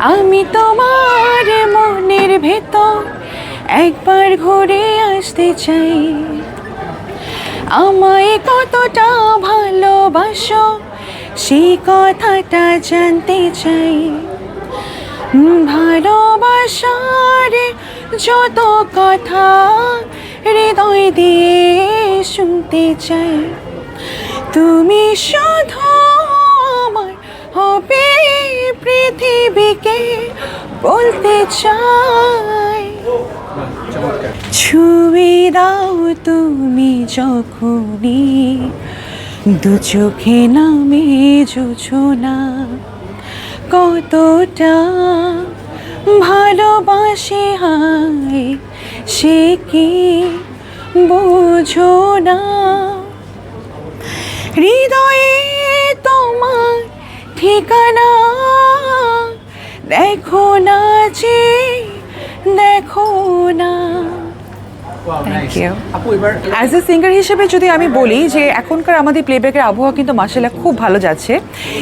আমি তোমার মনের ভেতর একবার ঘুরে আসতে চাই। আমায় কতটা ভালোবাসো, সেই কথাটা জানতে চাই। ভালোবাসার যত কথা হৃদয় দিয়ে শুনতে চাই। তুমি শুধু পৃথিবীকে বলতে চাই। ছুঁয়ে দাও তুমি যখনই, দু চোখে নামে যোছনা কতটা ভালোবাসে হায় সে কি বোঝো না হৃদয়ে তোমার ঠিকানা দেখো না যে দেখো না। অ্যাজ এ সিঙ্গার হিসেবে যদি আমি বলি যে এখনকার আমাদের প্লেব্যাকের আবহাওয়া কিন্তু মাসাল্লাহ খুব ভালো যাচ্ছে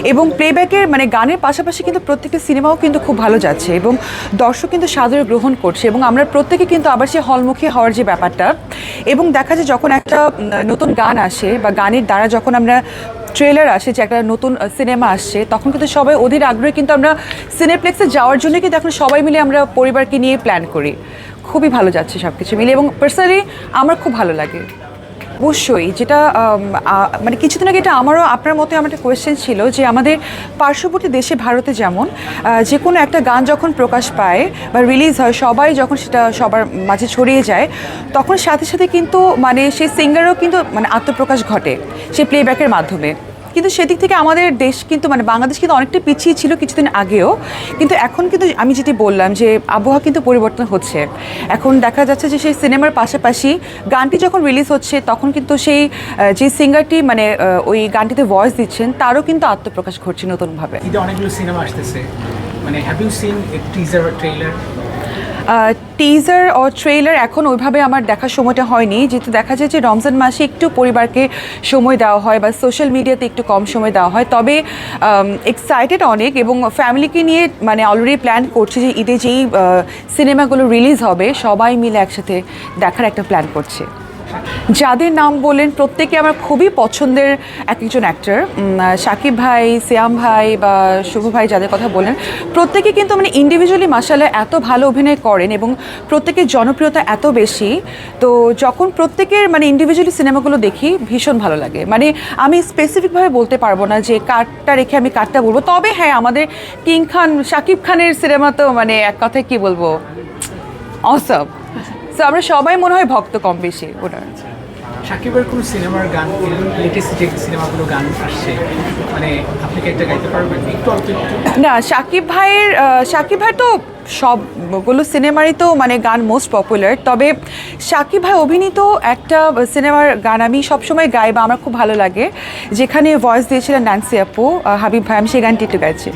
এবং প্লেব্যাকের মানে গানের পাশাপাশি কিন্তু প্রত্যেকটা সিনেমাও কিন্তু খুব ভালো যাচ্ছে এবং দর্শক কিন্তু সাদরে গ্রহণ করছে এবং আমরা প্রত্যেকে কিন্তু আবার সে হলমুখী হওয়ার যে ব্যাপারটা এবং দেখা যায় যখন একটা নতুন গান আসে বা গানের দ্বারা যখন আমরা ট্রেলার আসে যে একটা নতুন সিনেমা আসছে, তখন কিন্তু সবাই অধীর আগ্রহে কিন্তু আমরা সিনেপ্লেক্সে যাওয়ার জন্য কিন্তু এখন সবাই মিলে আমরা পরিবারকে নিয়ে প্ল্যান করি। খুবই ভালো যাচ্ছে সব কিছু মিলে এবং পার্সোনালি আমার খুব ভালো লাগে। অবশ্যই, যেটা মানে কিছুদিন আগে এটা আমারও, আপনার মতো আমার একটা কোয়েশ্চেন ছিল যে আমাদের পার্শ্ববর্তী দেশে ভারতে যেমন যে কোনো একটা গান যখন প্রকাশ পায় বা রিলিজ হয়, সবাই যখন সেটা সবার মাঝে ছড়িয়ে যায়, তখন সাথে সাথে কিন্তু মানে সেই সিঙ্গারও কিন্তু মানে আত্মপ্রকাশ ঘটে, সেই প্লেব্যাকের মাধ্যমে। কিন্তু সেদিক থেকে আমাদের দেশ কিন্তু মানে বাংলাদেশ কিন্তু অনেকটা পিছিয়ে ছিল কিছুদিন আগেও। কিন্তু এখন কিন্তু আমি যেটি বললাম যে, আবহাওয়া কিন্তু পরিবর্তন হচ্ছে। এখন দেখা যাচ্ছে যে, সেই সিনেমার পাশাপাশি গানটি যখন রিলিজ হচ্ছে, তখন কিন্তু সেই যে সিঙ্গারটি মানে ওই গানটিতে ভয়েস দিচ্ছেন, তারও কিন্তু আত্মপ্রকাশ ঘটছে নতুনভাবে। অনেকগুলো সিনেমা আসতেছে। মানে have you seen teaser trailer teaser O trailer এখন ওইভাবে আমার দেখার সময়টা হয়নি। যেহেতু দেখা যায় যে রমজান মাসে একটু পরিবারকে সময় দেওয়া হয় বা সোশ্যাল মিডিয়াতে একটু কম সময় দেওয়া হয়। তবে এক্সাইটেড অনেক এবং ফ্যামিলিকে নিয়ে মানে অলরেডি প্ল্যান করছে যে ঈদে যেই সিনেমাগুলো রিলিজ হবে, সবাই মিলে একসাথে দেখার একটা প্ল্যান করছে। যাদের নাম বললেন, প্রত্যেকে আমার খুবই পছন্দের এক একজন অ্যাক্টর সাকিব ভাই, সিয়াম ভাই বা শুভ ভাই যাদের কথা বলেন প্রত্যেকে কিন্তু মানে ইন্ডিভিজুয়ালি মাসাল্লাহ এত ভালো অভিনয় করেন এবং প্রত্যেকের জনপ্রিয়তা এত বেশি। তো যখন প্রত্যেকের মানে ইন্ডিভিজুয়ালি সিনেমাগুলো দেখি, ভীষণ ভালো লাগে। মানে আমি স্পেসিফিকভাবে বলতে পারব না যে কার্ডটা রেখে আমি কার্ডটা বলব। তবে হ্যাঁ আমাদের কিং খান শাকিব খানের সিনেমা তো মানে এক কথায় কী বলব? অসব তো আমরা সবাই মনে হয় ভক্ত কম বেশি ওনার। সাকিবের কোনো সিনেমার গান লেটেস্ট যে সিনেমাগুলো গান আসছে মানে আপনি কি একটা গাইতে পারবেন? একটু অল্প না সাকিব ভাইয়ের সাকিব ভাই তো সবগুলো সিনেমারই তো মানে গান মোস্ট পপুলার তবে সাকিব ভাই অভিনীত একটা সিনেমার গান আমি সবসময় গাই বা আমার খুব ভালো লাগে যেখানে ভয়েস দিয়েছিলেন ন্যান্সি আপু হাবিব ভাই আমি সেই গানটি একটু গাইছি।